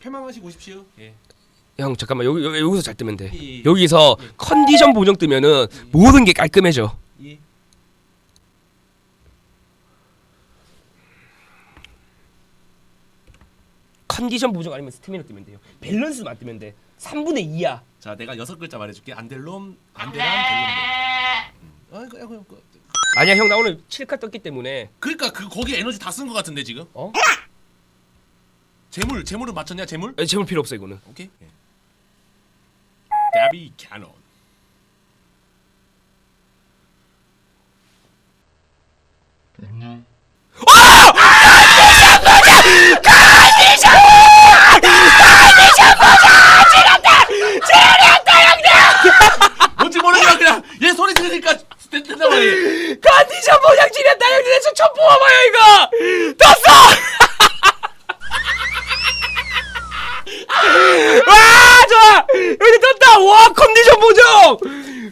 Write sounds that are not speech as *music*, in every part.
쾌망하시고 오십시오. 예. 형 잠깐만 여기, 여기 여기서 잘 뜨면 돼. 예, 예. 여기서 컨디션 보정 뜨면은 모든 게 깔끔해져. 예. 컨디션 보정 아니면 스태미나 뜨면 돼요. 밸런스만 뜨면 돼. 3분의 2야. 자, 내가 여섯 글자 말해줄게. 안델롬, 안데람, 델롬. 음. 아이고, 아이고, 아이고. 아니야 형 나 오늘 7카 떴기 때문에 그러니까 그 거기 에너지 다쓴것 같은데 지금. 어? 재물, 재물은 맞췄냐? 재물? 에, 재물 필요 없어 이거는. 오케이. 예. 데비 캐논. 뭔지 모르지만 그냥 얘 소리 들으니까 말이야. 컨디션 지렸다 형님 내저 처음 뽑아봐요 이거. 떴어. *laughs* 와 좋아 여기 떴다 와 컨디션 보정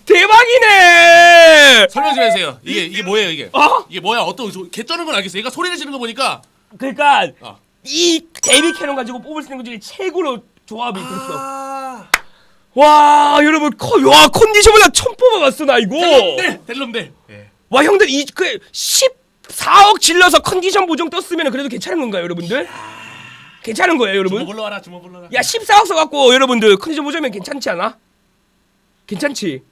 대박이네 설명 좀 해주세요. 이게 이게 뭐예요 이게? 어? 이게 뭐야? 어떤 소- 개 쩌는 건 알겠어. 얘가 소리를 지르는 거 보니까 그러니까 어. 이 데뷔 캐논 가지고 뽑을 수 있는 것 중에 최고로 조합이 됐어 아. 와 여러분 커, 와 컨디션 보정 처음 뽑아봤어 나 이거 델롬들, 델롬들. 예. 와 형들 이그 14억 질러서 컨디션 보정 떴으면 그래도 괜찮은 건가요 여러분들? 괜찮은 거예요 주먹 여러분? 올라와라, 주먹 올라와라. 야 14억 써갖고 여러분들 컨디션 보정면 괜찮지 않아? 괜찮지?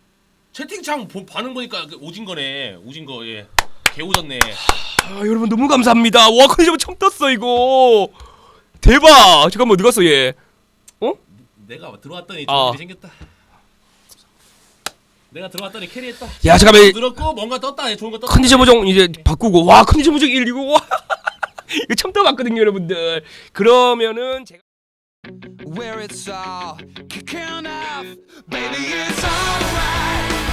채팅창 보, 반응 보니까 그 오진 거네. 오진 거 예. 개 오졌네. 아 여러분 너무 감사합니다 와 컨디션 처음 떴어 이거 대박 잠깐만 어디 갔어 얘 어? 내가 들어왔더니 아. 좋은 일이 생겼다. 내가 들어왔더니 캐리했다. 야 잠깐만 늘었고 뭔가 떴다. 예, 좋은 거 떴다. 컨디션 보정 이제 바꾸고 와 컨디션 보정 1 이고 와 *laughs* 이거 처음 떠봤거든요 여러분들 그러면은 제가 where it's all kicking off. Baby, it's alright.